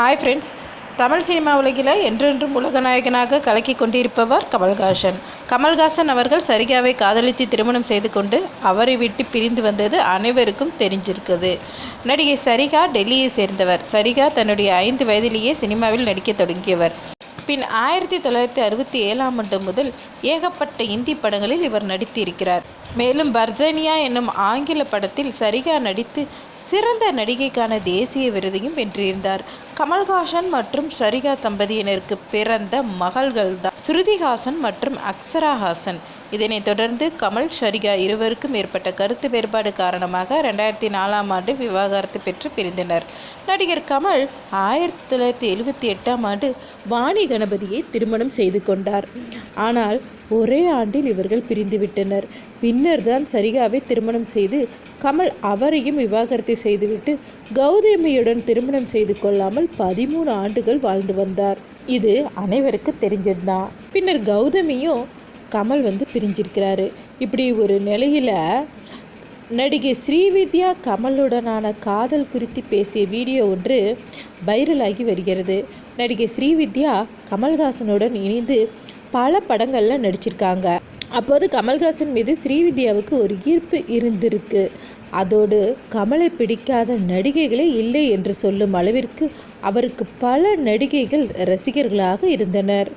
Hi friends Tamil cinema உலகில் என்றென்றும் உலகநாயகனாக கலக்கி கொண்டிருப்பவர் கமல்ஹாசன். கமல்ஹாசன் அவர்கள் சரிகாவை காதலித்து திருமணம் செய்து கொண்டு அவரை விட்டு பிரிந்து வந்தது அனைவருக்கும் தெரிஞ்சிருக்குது. நடிகை சரிகா டெல்லியை சேர்ந்தவர். சரிகா தன்னுடைய ஐந்து வயதிலேயே சினிமாவில் நடிக்க தொடங்கியவர். பின் ஆயிரத்தி தொள்ளாயிரத்தி அறுபத்தி ஏழாம் ஆண்டு முதல் ஏகப்பட்ட இந்தி படங்களில் இவர் நடித்திருக்கிறார். மேலும் பர்ஜனியா என்னும் ஆங்கில படத்தில் சரிகா நடித்து சிறந்த நடிகைக்கான தேசிய விருதையும் வென்றிருந்தார். கமல்ஹாசன் மற்றும் சரிகா தம்பதியினருக்கு பிறந்த மகள்கள் தான். ஸ்ருதிஹாசன் மற்றும் அக்ஷராஹாசன். இதனைத் தொடர்ந்து கமல் ஷரிகா இருவருக்கும் ஏற்பட்ட கருத்து வேறுபாடு காரணமாக ரெண்டாயிரத்தி நாலாம் ஆண்டு விவாகரத்து பெற்று பிரிந்தனர். நடிகர் கமல் ஆயிரத்தி தொள்ளாயிரத்தி எழுபத்தி எட்டாம் ஆண்டு வாணிகன் கணபதியை திருமணம் செய்து கொண்டார். ஆனால் ஒரே ஆண்டில் இவர்கள் பிரிந்துவிட்டனர் பின்னர் தான் சரிகாவை திருமணம் செய்து கமல் அவரையும் விவாகரத்தை செய்துவிட்டு கௌதமியுடன் திருமணம் செய்து கொள்ளாமல் பதிமூணு ஆண்டுகள் வாழ்ந்து வந்தார். இது அனைவருக்கு தெரிஞ்சதுதான் பின்னர் கௌதமியும் கமல் வந்து பிரிஞ்சிருக்கிறாரு. இப்படி ஒரு நிலையில் நடிகை ஸ்ரீவித்யா கமலுடனான காதல் குறித்து பேசிய வீடியோ ஒன்று வைரலாகி வருகிறது. நடிகை ஸ்ரீவித்யா கமல்ஹாசனுடன் இணைந்து பல படங்களில் நடிச்சிருக்காங்க. அப்போது கமல்ஹாசன் மீது ஸ்ரீவித்யாவுக்கு ஒரு ஈர்ப்பு இருந்திருக்கு. அதோடு கமலை பிடிக்காத நடிகைகளே இல்லை என்று சொல்லும் அளவிற்கு அவருக்கு பல நடிகைகள் ரசிகர்களாக இருந்தனர்.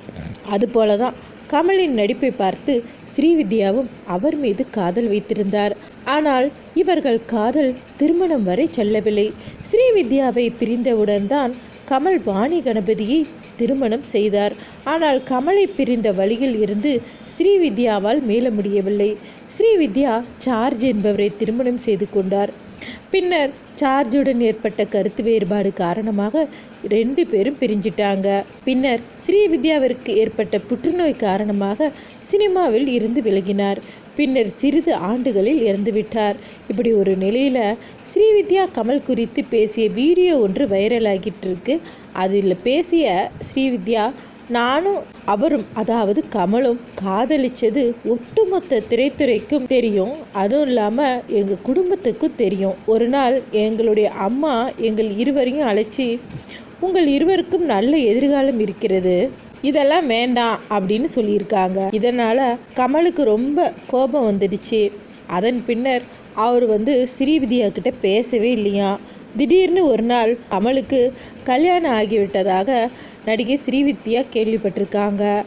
அதுபோல தான் கமலின் நடிப்பை பார்த்து ஸ்ரீவித்யாவும் அவர் மீது காதல் வைத்திருந்தார். ஆனால் இவர்கள் காதல் திருமணம் வரை செல்லவில்லை. ஸ்ரீவித்யாவை பிரிந்தவுடன் தான் கமல் வாணி கணபதியை திருமணம் செய்தார். ஆனால் கமலை பிரிந்த வழியில் இருந்து ஸ்ரீவித்யாவால் மேல முடியவில்லை. ஸ்ரீவித்யா சார்ஜ் என்பவரை திருமணம் செய்து கொண்டார். பின்னர் சார்ஜுடன் ஏற்பட்ட கருத்து வேறுபாடு காரணமாக ரெண்டு பேரும் பிரிஞ்சிட்டாங்க. பின்னர் ஸ்ரீவித்யாவிற்கு ஏற்பட்ட புற்றுநோய் காரணமாக சினிமாவில் இருந்து விலகினார். பின்னர் சிறிது ஆண்டுகளில் இறந்துவிட்டார் இப்படி ஒரு நிலையில் ஸ்ரீவித்யா கமல் குறித்து பேசிய வீடியோ ஒன்று வைரலாகிட்டு இருக்கு. அதில் பேசிய ஸ்ரீவித்யா நானும் அவரும் அதாவது கமலும் காதலிச்சது ஒட்டுமொத்த திரைத்துறைக்கும் தெரியும். அதுவும் இல்லாமல் எங்கள் குடும்பத்துக்கும் தெரியும். ஒரு நாள் எங்களுடைய அம்மா எங்கள் இருவரையும் அழைச்சி உங்கள் இருவருக்கும் நல்ல எதிர்காலம் இருக்கிறது. இதெல்லாம் வேண்டாம் அப்படின்னு சொல்லியிருக்காங்க. இதனால் கமலுக்கு ரொம்ப கோபம் வந்துடுச்சு. அதன் பின்னர் அவர் வந்து ஸ்ரீவிதியா கிட்ட பேசவே இல்லையா. திடீர்னு ஒரு நாள் கமலுக்கு கல்யாணம் ஆகிவிட்டதாக நடிகை ஸ்ரீவித்யா கேள்விப்பட்டிருக்காங்க.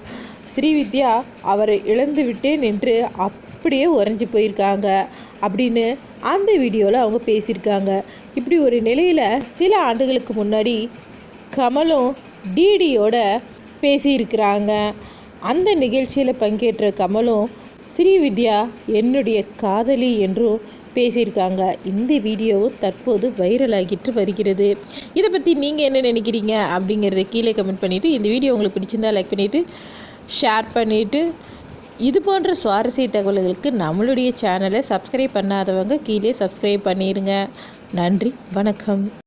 ஸ்ரீவித்யா அவரை இழந்து விட்டேன் என்று அப்படியே உறைஞ்சி போயிருக்காங்க அப்படின்னு அந்த வீடியோவில் அவங்க பேசியிருக்காங்க. இப்படி ஒரு நிலையில் சில ஆண்டுகளுக்கு முன்னாடி கமலும் டிடியோட பேசியிருக்கிறாங்க. அந்த நிகழ்ச்சியில் பங்கேற்ற கமலும் ஸ்ரீவித்யா என்னுடைய காதலி என்றும் பேசியிருக்காங்க. இந்த வீடியோவும் தற்போது வைரலாகிட்டு வருகிறது. இதை பற்றி நீங்கள் என்ன நினைக்கிறீங்க அப்படிங்கிறத கீழே கமெண்ட் பண்ணிவிட்டு இந்த வீடியோ உங்களுக்கு பிடிச்சிருந்தா லைக் பண்ணிவிட்டு ஷேர் பண்ணிவிட்டு இது போன்ற சுவாரஸ்ய தகவல்களுக்கு நம்மளுடைய சேனலை சப்ஸ்கிரைப் பண்ணாதவங்க கீழே சப்ஸ்கிரைப் பண்ணிடுங்க நன்றி வணக்கம்.